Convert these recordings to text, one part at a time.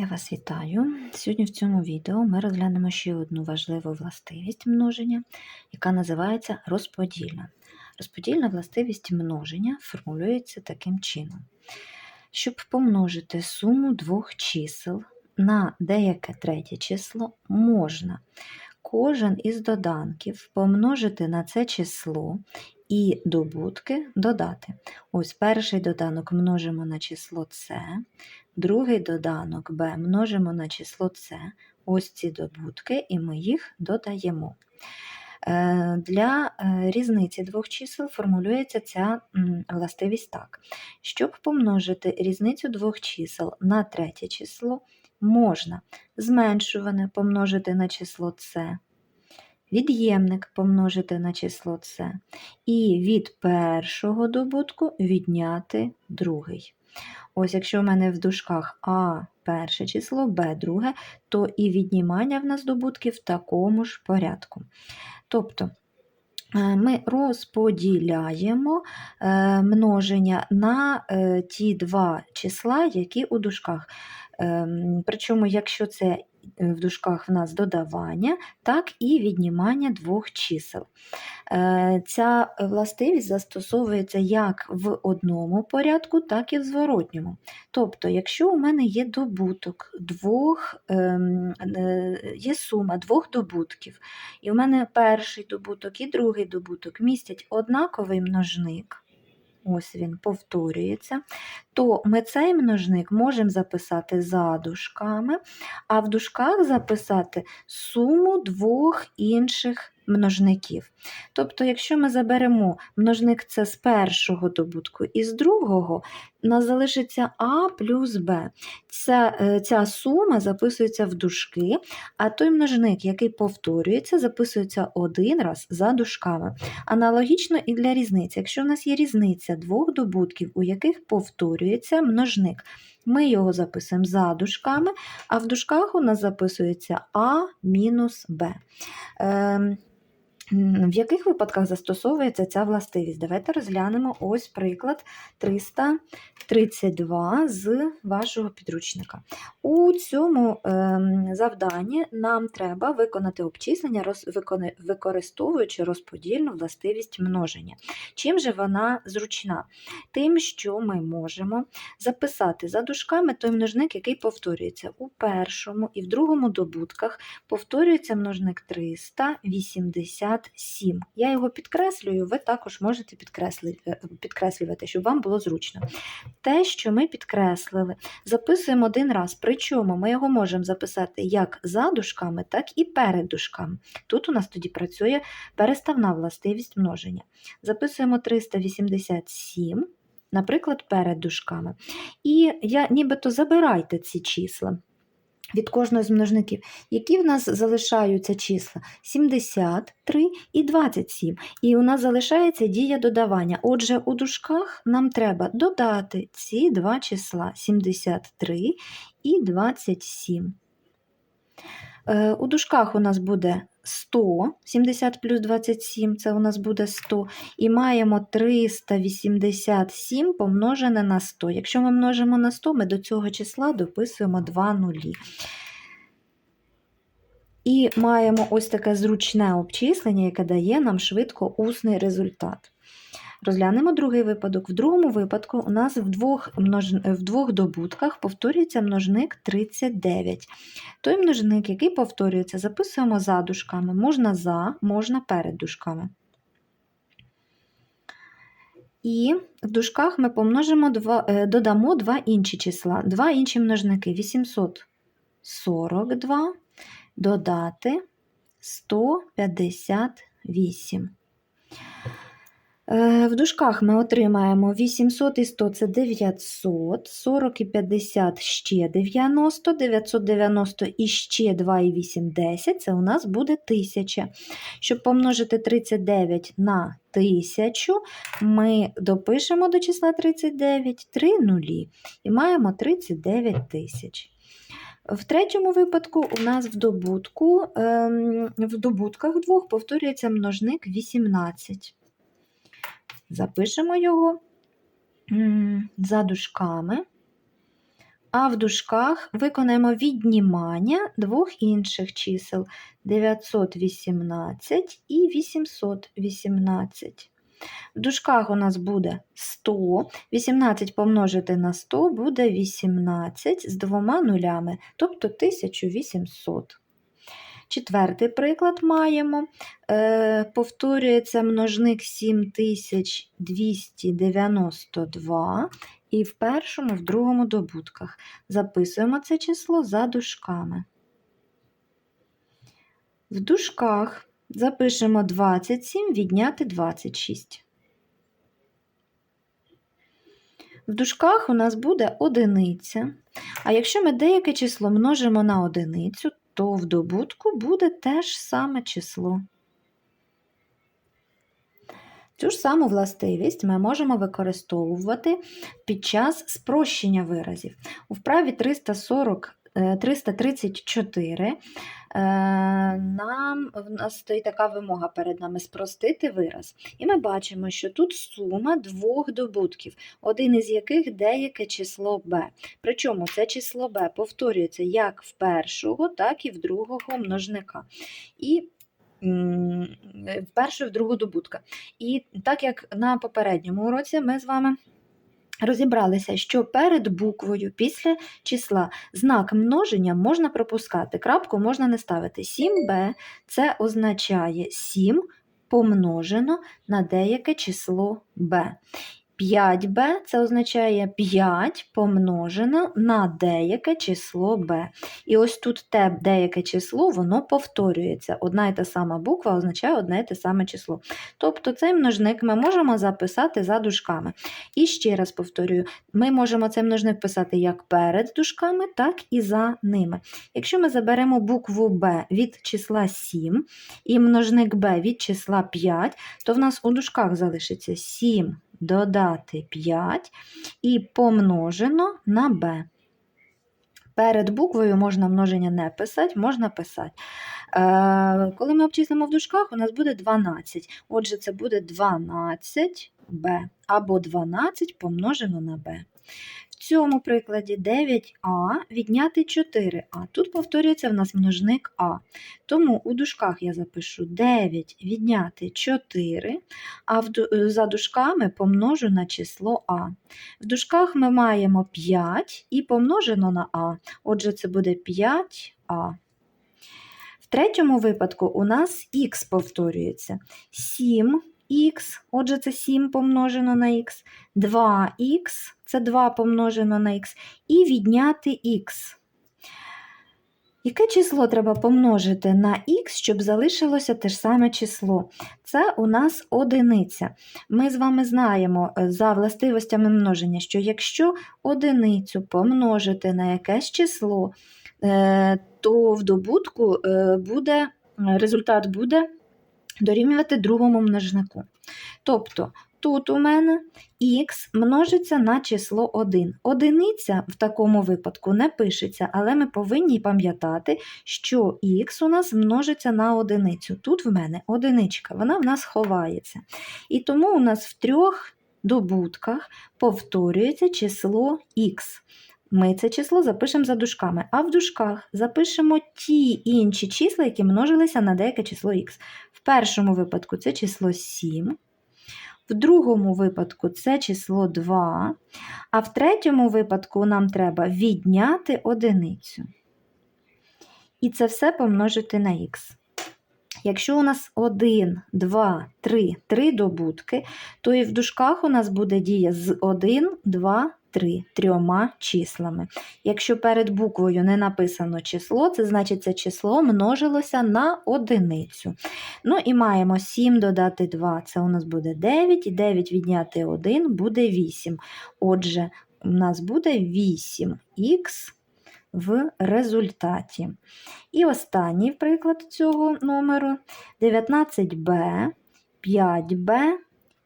Я вас вітаю. Сьогодні в цьому відео ми розглянемо ще одну важливу властивість множення, яка називається розподільна. Розподільна властивість множення формулюється таким чином. Щоб помножити суму двох чисел на деяке третє число, можна кожен із доданків помножити на це число і добутки додати. Ось перший доданок множимо на число С, другий доданок b множимо на число c. Ось ці добутки, і ми їх додаємо. Е, Для е, різниці двох чисел формулюється ця властивість так. Щоб помножити різницю двох чисел на третє число, можна зменшуване помножити на число c, від'ємник помножити на число c, і від першого добутку відняти другий. Ось якщо в мене в дужках А перше число, Б друге, то і віднімання в нас добутків в такому ж порядку. Тобто е, ми розподіляємо е, множення на е, ті два числа, які у дужках. Ем, Причому, якщо це в дужках в нас додавання, так і віднімання двох чисел. Е, Ця властивість застосовується як в одному порядку, так і в зворотньому. Тобто, якщо у мене є добуток двох, ем, е, є сума двох добутків, і у мене перший добуток і другий добуток містять однаковий множник. Ось він повторюється, то ми цей множник можемо записати за дужками, а в дужках записати суму двох інших множників. Тобто, якщо ми заберемо множник це з першого добутку і з другого, нас залишиться А плюс Б. Ця, е, ця сума записується в дужки, а той множник, який повторюється, записується один раз за дужками. Аналогічно і для різниці. Якщо в нас є різниця двох добутків, у яких повторюється множник, ми його записуємо за дужками, а в дужках у нас записується А мінус Б. В яких випадках застосовується ця властивість? Давайте розглянемо ось приклад 332 з вашого підручника. У цьому ем, завданні нам треба виконати обчислення, використовуючи розподільну властивість множення. Чим же вона зручна? Тим, що ми можемо записати за дужками той множник, який повторюється у першому і в другому добутках, повторюється множник 387. Я його підкреслюю, ви також можете підкреслювати, щоб вам було зручно. Те, що ми підкреслили, записуємо один раз, причому ми його можемо записати як за дужками, так і перед дужками. Тут у нас тоді працює переставна властивість множення. Записуємо 387, наприклад, перед дужками. І я нібито забирайте ці числа від кожного з множників, які в нас залишаються числа 73 і 27. І у нас залишається дія додавання. Отже, у дужках нам треба додати ці два числа 73 і 27. Е, у дужках у нас буде 100, 70 плюс 27, це у нас буде 100. І маємо 387 помножене на 100. Якщо ми множимо на 100, ми до цього числа дописуємо 2 нулі. І маємо ось таке зручне обчислення, яке дає нам швидко усний результат. Розглянемо другий випадок. В другому випадку у нас в двох, множ... в двох добутках повторюється множник 39. Той множник, який повторюється, записуємо за дужками. Можна за, можна перед дужками. І в дужках ми помножимо два, е, додамо два інші числа, два інші множники 842 додати 158. Е, в дужках ми отримаємо 800 і 100 це 900, 40 і 50 ще 90, 990 і ще 2 і 8 10 це у нас буде 1000. Щоб помножити 39 на 1000, ми допишемо до числа 39 3 нулі і маємо 39 тисяч. В третьому випадку у нас в добутку, ем, в добутках двох повторюється множник 18. Запишемо його за дужками. а в дужках виконаємо віднімання двох інших чисел 918 і 818. В дужках у нас буде 100, 18 помножити на 100 буде 18 з двома нулями, тобто 1800. Четвертий приклад маємо. Е, Повторюється множник 7292 і в першому, в другому добутках. Записуємо це число за дужками. В дужках запишемо 27 відняти 26. В дужках у нас буде одиниця. А якщо ми деяке число множимо на одиницю, то в добутку буде те ж саме число. Цю ж саму властивість ми можемо використовувати під час спрощення виразів. У вправі 340 334 е, нам, в нас стоїть така вимога перед нами спростити вираз. І ми бачимо, що тут сума двох добутків, один із яких деяке число b. Причому це число b повторюється як в першого, так і в другого множника. І в першу в другу добутка. І так як на попередньому уроці ми з вами розібралися, що перед буквою після числа знак множення можна пропускати, крапку можна не ставити. 7b це означає 7 помножено на деяке число b. 5b це означає 5 помножено на деяке число b. І ось тут те деяке число, воно повторюється. Одна і та сама буква означає одне і те саме число. Тобто цей множник ми можемо записати за дужками. І ще раз повторюю, ми можемо цей множник писати як перед дужками, так і за ними. Якщо ми заберемо букву b від числа 7 і множник b від числа 5, то в нас у дужках залишиться 7 додати 5 і помножено на b. Перед буквою можна множення не писати, можна писати. Е, Коли ми обчислимо в дужках, у нас буде 12. Отже, це буде 12b або 12 помножено на b. Цьому прикладі 9а відняти 4а. Тут повторюється в нас множник А. Тому у дужках я запишу 9 відняти 4, а за дужками помножу на число А. В дужках ми маємо 5 і помножено на А. Отже, це буде 5а. В третьому випадку у нас х повторюється 7 х, отже, це 7 помножено на х, 2х це 2 помножено на х, і відняти х. Яке число треба помножити на х, щоб залишилося те ж саме число? Це у нас одиниця. Ми з вами знаємо е, за властивостями множення, що якщо одиницю помножити на якесь число, е, то в добутку е, буде, результат буде дорівнювати другому множнику. Тобто тут у мене х множиться на число 1. Одиниця в такому випадку не пишеться, але ми повинні пам'ятати, що х у нас множиться на одиницю. Тут в мене одиничка, вона в нас ховається. І тому у нас в трьох добутках повторюється число х. Ми це число запишемо за дужками, а в дужках запишемо ті інші числа, які множилися на деяке число х. Першому випадку це число 7, в другому випадку це число 2, а в третьому випадку нам треба відняти одиницю. І це все помножити на х. Якщо у нас 1, 2, 3, 3 добутки, то і в дужках у нас буде дія з 1, 2, 3 трьома числами. Якщо перед буквою не написано число, це значить це число множилося на одиницю. Ну і маємо 7 додати 2, це у нас буде 9, і 9 відняти 1 буде 8. Отже, у нас буде 8х в результаті. І останній приклад цього номеру 19b, 5b.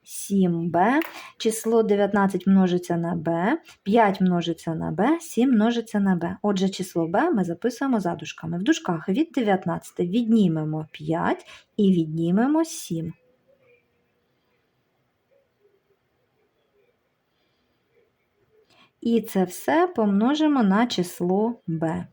7b, число 19 множиться на b, 5 множиться на b, 7 множиться на b. Отже, число b ми записуємо за дужками. В дужках від 19 віднімемо 5 і віднімемо 7. І це все помножимо на число b.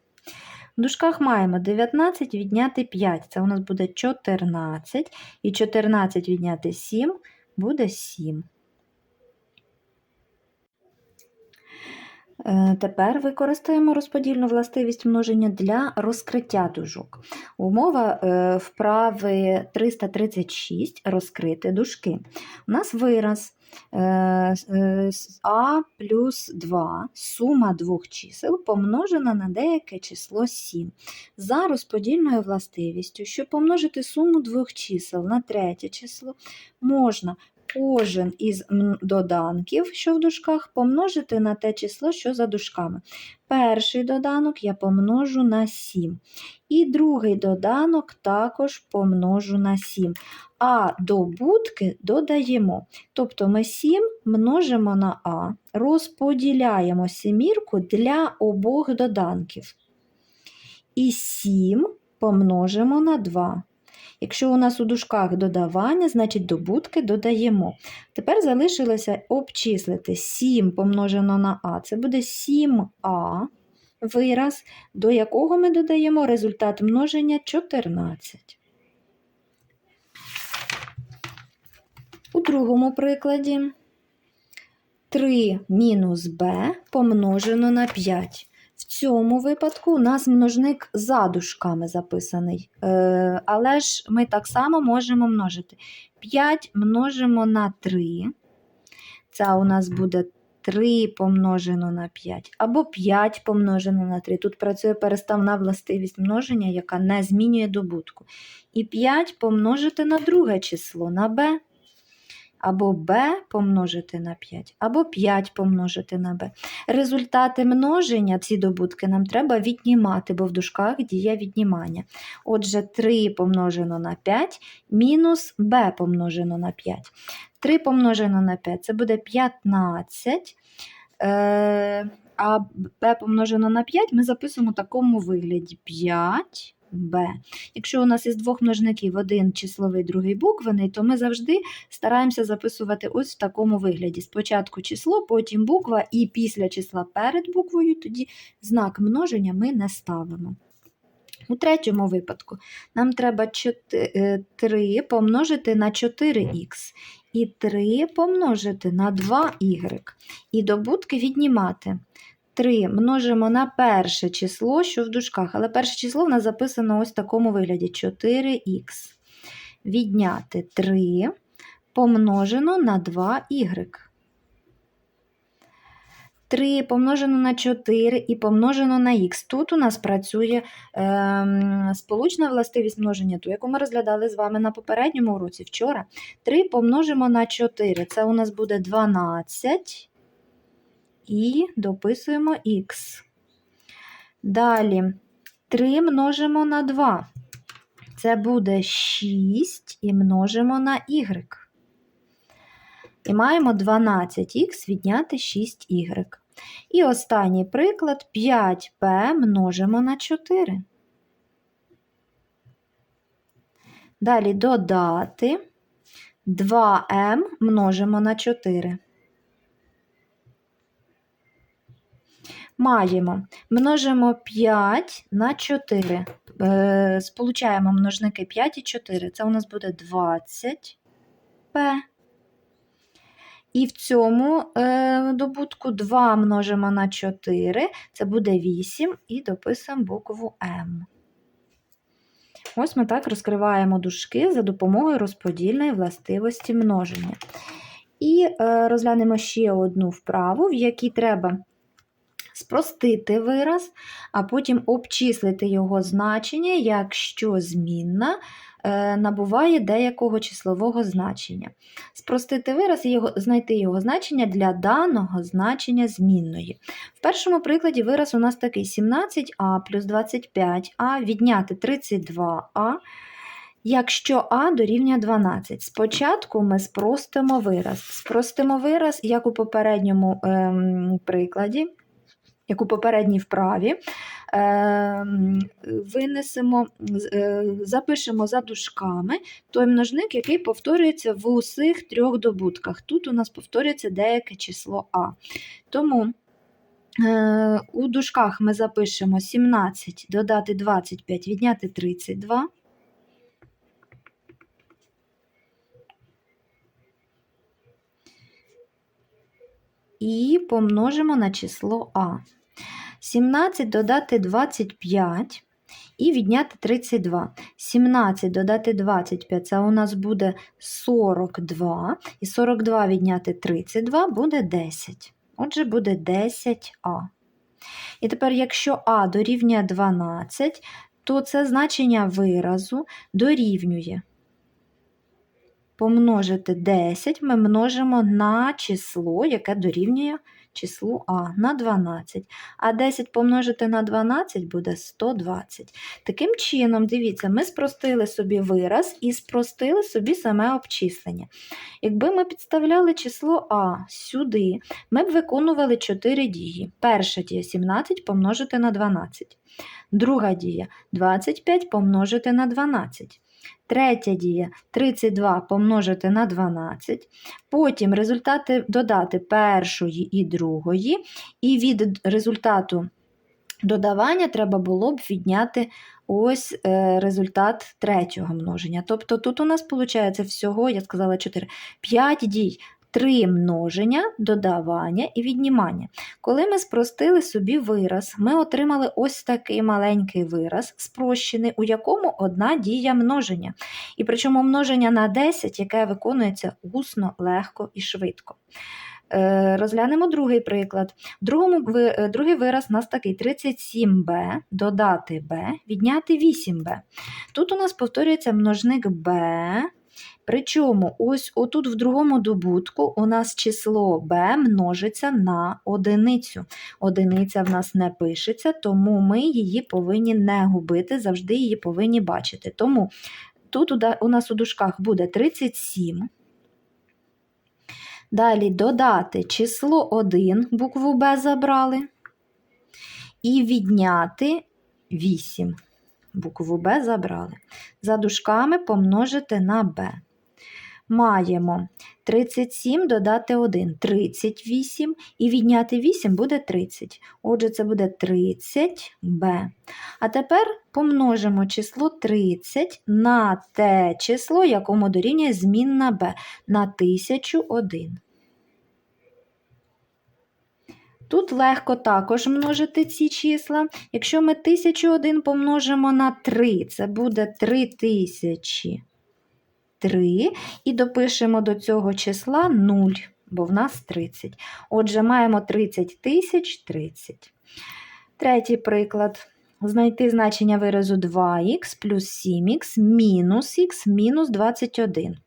В дужках маємо 19 відняти 5, це у нас буде 14, і 14 відняти 7 буде 7. Тепер використаємо розподільну властивість множення для розкриття дужок. Умова е, вправи 336 розкрити дужки. У нас вираз е, е, а плюс 2, сума двох чисел помножена на деяке число 7. За розподільною властивістю, щоб помножити суму двох чисел на третє число, можна кожен із доданків, що в дужках, помножити на те число, що за дужками. Перший доданок я помножу на 7. І другий доданок також помножу на 7. А добутки додаємо. Тобто ми 7 множимо на А, розподіляємо семірку для обох доданків. І 7 помножимо на 2. Якщо у нас у дужках додавання, значить добутки додаємо. Тепер залишилося обчислити 7 помножено на А. Це буде 7А вираз, до якого ми додаємо результат множення 14. У другому прикладі 3 мінус b помножено на 5. Цьому випадку у нас множник за дужками записаний. Е, але ж ми так само можемо множити. 5 множимо на 3. Це у нас буде 3 помножено на 5. Або 5 помножено на 3. Тут працює переставна властивість множення, яка не змінює добутку. І 5 помножити на друге число, на b. Або b помножити на 5, або 5 помножити на b. Результати множення, ці добутки, нам треба віднімати, бо в дужках діє віднімання. Отже, 3 помножено на 5 мінус b помножено на 5. 3 помножено на 5 це буде 15. Е, а b помножено на 5 ми записуємо в такому вигляді 5 b. Якщо у нас із двох множників один числовий, другий буквений, то ми завжди стараємося записувати ось в такому вигляді. Спочатку число, потім буква, і після числа перед буквою, тоді знак множення ми не ставимо. У третьому випадку нам треба 3 помножити на 4х і 3 помножити на 2y. І добутки віднімати. 3 множимо на перше число, що в дужках, але перше число в нас записано ось в такому вигляді 4х. Відняти 3 помножено на 2y. 3 помножено на 4 і помножено на х. Тут у нас працює е, сполучна властивість множення, ту, яку ми розглядали з вами на попередньому уроці вчора. 3 помножимо на 4. Це у нас буде 12 і дописуємо х. Далі 3 множимо на 2. Це буде 6 і множимо на y. І маємо 12х відняти 6y. І останній приклад 5p множимо на 4. Далі додати 2m множимо на 4. Маємо, множимо 5 на 4. Е, Сполучаємо множники 5 і 4. Це у нас буде 20p. І в цьому е, добутку 2 множимо на 4, це буде 8, і дописуємо букву М. Ось ми так розкриваємо дужки за допомогою розподільної властивості множення. І е, розглянемо ще одну вправу, в якій треба спростити вираз, а потім обчислити його значення, якщо змінна е, набуває деякого числового значення. Спростити вираз і його, знайти його значення для даного значення змінної. В першому прикладі вираз у нас такий 17а плюс 25а відняти 32а. Якщо А дорівнює 12. Спочатку ми спростимо вираз. Спростимо вираз, як у попередньому ем, прикладі, як у попередній вправі, ем, винесемо, е, запишемо за дужками той множник, який повторюється в усіх трьох добутках. Тут у нас повторюється деяке число А. Тому Е, У дужках ми запишемо 17 додати 25, відняти 32. І помножимо на число А. 17 додати 25 і відняти 32. 17 додати 25 це у нас буде 42. І 42 відняти 32 буде 10. Отже, буде 10а. І тепер, якщо А дорівнює 12, то це значення виразу дорівнює. Помножити 10 ми множимо на число, яке дорівнює числу А на 12. А 10 помножити на 12 буде 120. Таким чином, дивіться, ми спростили собі вираз і спростили собі саме обчислення. Якби ми підставляли число А сюди, ми б виконували 4 дії. Перша дія 17 помножити на 12. Друга дія 25 помножити на 12. Третя дія 32 помножити на 12. Потім результати додати першої і другої, і від результату додавання треба було б відняти ось е, результат третього множення. Тобто тут у нас виходить всього, я сказала 4, 5 дій. Три множення, додавання і віднімання. Коли ми спростили собі вираз, ми отримали ось такий маленький вираз, спрощений, у якому одна дія множення. І причому множення на 10, яке виконується усно, легко і швидко. Е, Розглянемо другий приклад. Другому, е, другий вираз у нас такий 37b, додати b, відняти 8b. Тут у нас повторюється множник b. Причому ось отут в другому добутку у нас число b множиться на одиницю. Одиниця в нас не пишеться, тому ми її повинні не губити, завжди її повинні бачити. Тому тут у нас у дужках буде 37. Далі додати число 1, букву Б забрали, і відняти 8. Букву Б забрали. За дужками помножити на Б. Маємо 37 додати 1 38, і відняти 8 буде 30. Отже, це буде 30b. А тепер помножимо число 30 на те число, якому дорівнює змінна b, на 1001. Тут легко також множити ці числа. Якщо ми 1001 помножимо на 3, це буде 3003. І допишемо до цього числа 0, бо в нас 30. Отже, маємо 30 тисяч 30. Третій приклад. Знайти значення виразу 2х плюс 7х мінус х мінус 21.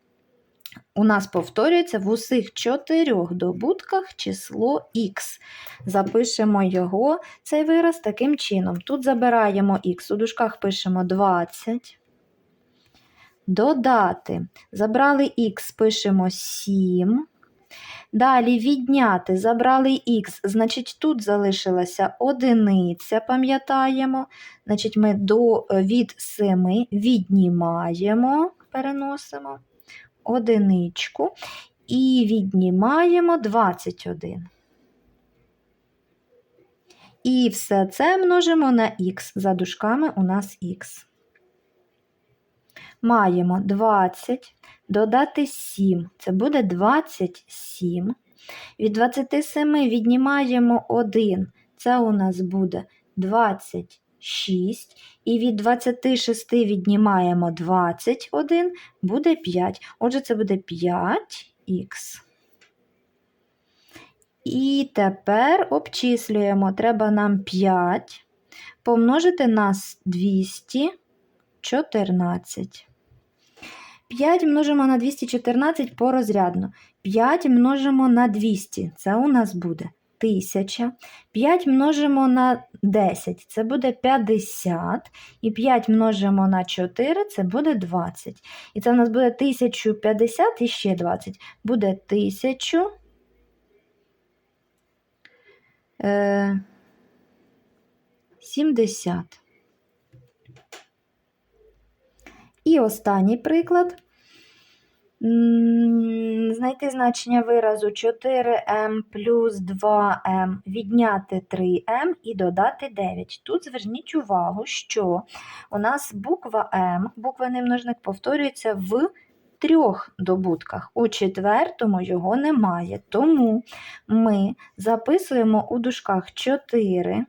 У нас повторюється в усіх чотирьох добутках число х. Запишемо його, цей вираз таким чином. Тут забираємо х, у дужках пишемо 20. Додати. Забрали х, пишемо 7. Далі відняти, забрали х, значить тут залишилася одиниця, пам'ятаємо. Значить, ми до, від 7 віднімаємо, переносимо одиничку і віднімаємо 21. І все це множимо на х. За дужками у нас х. Маємо 20, додати 7. Це буде 27. Від 27 віднімаємо 1. Це у нас буде 26. І від 26 віднімаємо 21, буде 5. Отже, це буде 5х. І тепер обчислюємо. Треба нам 5 помножити на 214. 5 множимо на 214 порозрядно. 5 множимо на 200. Це у нас буде 1000. 5 множимо на 10, це буде 50. І 5 множимо на 4, це буде 20. І це у нас буде 1050 і ще 20. Буде 1000. Е, 70. І останній приклад. М, знайти значення виразу 4m плюс 2m, відняти 3m і додати 9. Тут зверніть увагу, що у нас буква m, буквений множник повторюється в трьох добутках. У четвертому його немає. Тому ми записуємо у дужках 4.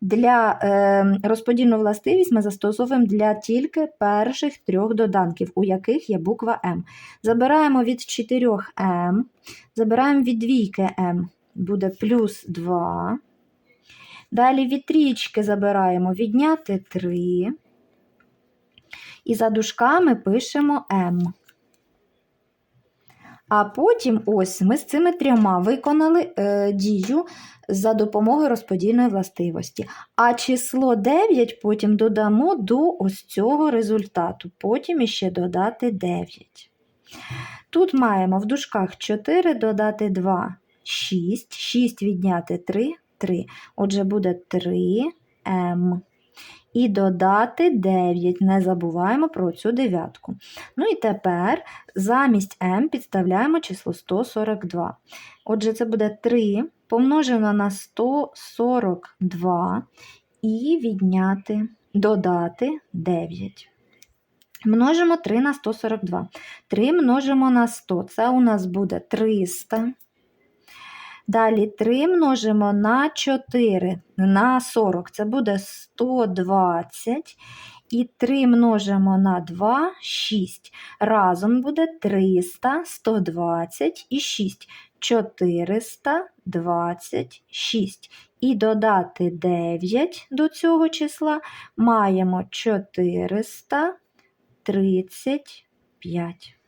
Для е, розподільну властивість ми застосовуємо для тільки перших трьох доданків, у яких є буква М. Забираємо від 4М, забираємо від двійки М, буде плюс 2. Далі від трічки забираємо відняти 3. І за дужками пишемо М. А потім ось ми з цими трьома виконали е, дію за допомогою розподільної властивості. А число 9 потім додамо до ось цього результату. Потім іще додати 9. Тут маємо в дужках 4 додати 2, 6, 6 відняти 3, 3. Отже, буде 3М. І додати 9. Не забуваємо про цю дев'ятку. Ну і тепер замість m підставляємо число 142. Отже, це буде 3 помножено на 142 і відняти, додати 9. Множимо 3 на 142. 3 множимо на 100. Це у нас буде 300. Далі 3 множимо на 4 на 40. Це буде 120. І 3 множимо на 2 6. Разом буде 300, 120 і 6. 426. І додати 9 до цього числа маємо 435.